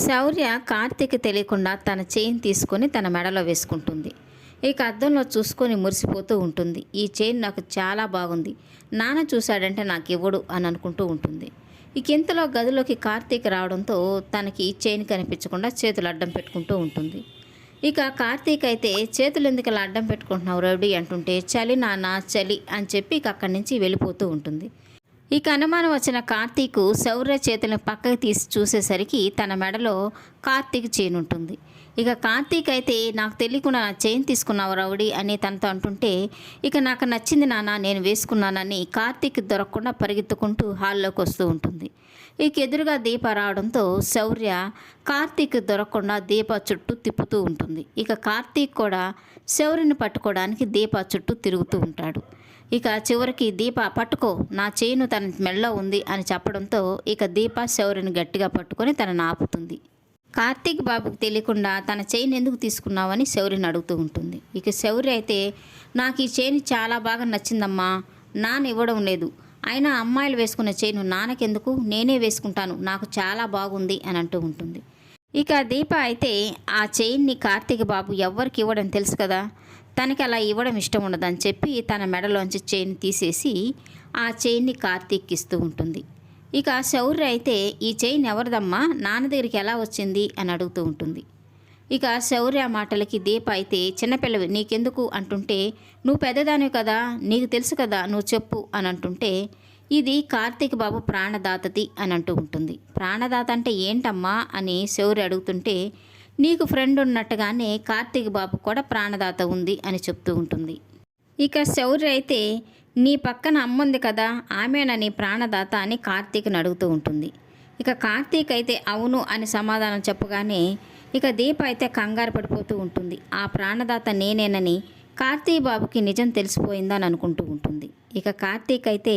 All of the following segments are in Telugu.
శౌర్య కార్తీక్ తెలియకుండా తన చైన్ తీసుకొని తన మెడలో వేసుకుంటుంది. ఇక అద్దంలో చూసుకొని మురిసిపోతూ ఉంటుంది. ఈ చైన్ నాకు చాలా బాగుంది. నాన్న చూశాడంటే నాకు ఇవ్వడు అని అనుకుంటూ ఉంటుంది. ఇక ఇంతలో గదిలోకి కార్తీక్ రావడంతో తనకి ఈ చైన్ కనిపించకుండా చేతులు అడ్డం పెట్టుకుంటూ ఉంటుంది. ఇక కార్తీక్ అయితే చేతులు ఎందుకు ఇలా అడ్డం పెట్టుకుంటున్నావు రౌడీ? అంటుంటే చలి నాన్న చలి అని చెప్పి ఇక అక్కడి నుంచి వెళ్ళిపోతూ ఉంటుంది. ఇక అనుమానం వచ్చిన కార్తీక్ శౌర్య చేతులను పక్కకి తీసి చూసేసరికి తన మెడలో కార్తీక్ చైన్ ఉంటుంది. ఇక కార్తీక్ అయితే నాకు తెలియకుండా నా చైన్ తీసుకున్నావు రౌడీ అని తనతో అంటుంటే ఇక నాకు నచ్చింది నాన్న నేను వేసుకున్నానని కార్తీక్ దొరకకుండా పరిగెత్తుకుంటూ హాల్లోకి వస్తూ ఉంటుంది. ఇక ఎదురుగా దీప రావడంతో శౌర్య కార్తీక్ దొరకకుండా దీప చుట్టూ తిప్పుతూ ఉంటుంది. ఇక కార్తీక్ కూడా శౌర్యని పట్టుకోవడానికి దీప చుట్టూ తిరుగుతూ ఉంటాడు. ఇక చివరికి దీప పట్టుకో నా చేయిను తన మెళ్ళలో ఉంది అని చెప్పడంతో ఇక దీప శౌర్యని గట్టిగా పట్టుకొని తనను ఆపుతుంది. కార్తీక్ బాబుకు తెలియకుండా తన చైన్ ఎందుకు తీసుకున్నావని శౌర్యని అడుగుతూ ఉంటుంది. ఇక శౌర్య అయితే నాకు ఈ చైన్ చాలా బాగా నచ్చిందమ్మా నాన్న ఇవ్వడం లేదు. అయినా అమ్మాయిలు వేసుకున్న చైన్ నాన్నకెందుకు? నేనే వేసుకుంటాను నాకు చాలా బాగుంది అని అంటూ ఉంటుంది. ఇక దీప అయితే ఆ చైన్ని కార్తీక్ బాబు ఎవ్వరికి ఇవ్వడం తెలుసు కదా. తనకి అలా ఇవ్వడం ఇష్టం ఉండదని చెప్పి తన మెడలోంచి చైన్ తీసేసి ఆ చైన్ని కార్తీక్ ఇస్తూ ఉంటుంది. ఇక శౌర్య అయితే ఈ చైన్ ఎవరిదమ్మా? నాన్న దగ్గరికి ఎలా వచ్చింది? అని అడుగుతూ ఉంటుంది. ఇక శౌర్య మాటలకి దీప అయితే చిన్నపిల్లవి నీకెందుకు? అంటుంటే నువ్వు పెద్దదానివి కదా నీకు తెలుసు కదా నువ్వు చెప్పు అని అంటుంటే ఇది కార్తీక్ బాబు ప్రాణదాతది అని అంటూ ఉంటుంది. ప్రాణదాత అంటే ఏంటమ్మా? అని శౌర్య అడుగుతుంటే నీకు ఫ్రెండ్ ఉన్నట్టుగానే కార్తీక్ బాబు కూడా ప్రాణదాత ఉంది అని చెప్తూ ఉంటుంది. ఇక శౌర్య అయితే నీ పక్కన అమ్ముంది కదా ఆమెనా నీ ప్రాణదాత అని కార్తీక్ని అడుగుతూ ఉంటుంది. ఇక కార్తీక్ అయితే అవును అని సమాధానం చెప్పగానే ఇక దీప అయితే కంగారు పడిపోతూ ఉంటుంది. ఆ ప్రాణదాత నేనేనని కార్తీక్ బాబుకి నిజం తెలిసిపోయిందని అనుకుంటూ ఉంటుంది. ఇక కార్తీక్ అయితే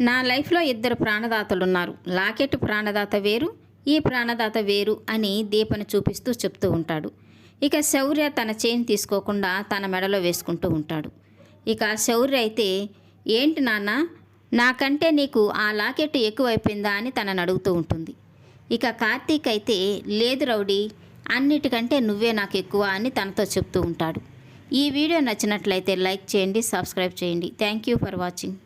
నా లైఫ్లో ఇద్దరు ప్రాణదాతలు ఉన్నారు లాకెట్ ప్రాణదాత వేరు ఈ ప్రాణదాత వేరు అని దీపను చూపిస్తూ చెప్తూ ఉంటాడు. ఇక శౌర్య తన చైన్ తీసుకోకుండా తన మెడలో వేసుకుంటూ ఉంటాడు. ఇక శౌర్య అయితే ఏంటి నాన్న నాకంటే నీకు ఆ లాకెట్ ఎక్కువైపోయిందా? అని తనని అడుగుతూ ఉంటుంది. ఇక కార్తీక్ అయితే లేదు రౌడీ అన్నిటికంటే నువ్వే నాకు ఎక్కువ అని తనతో చెప్తూ ఉంటాడు. ఈ వీడియో నచ్చినట్లయితే లైక్ చేయండి సబ్స్క్రైబ్ చేయండి. Thank you for watching.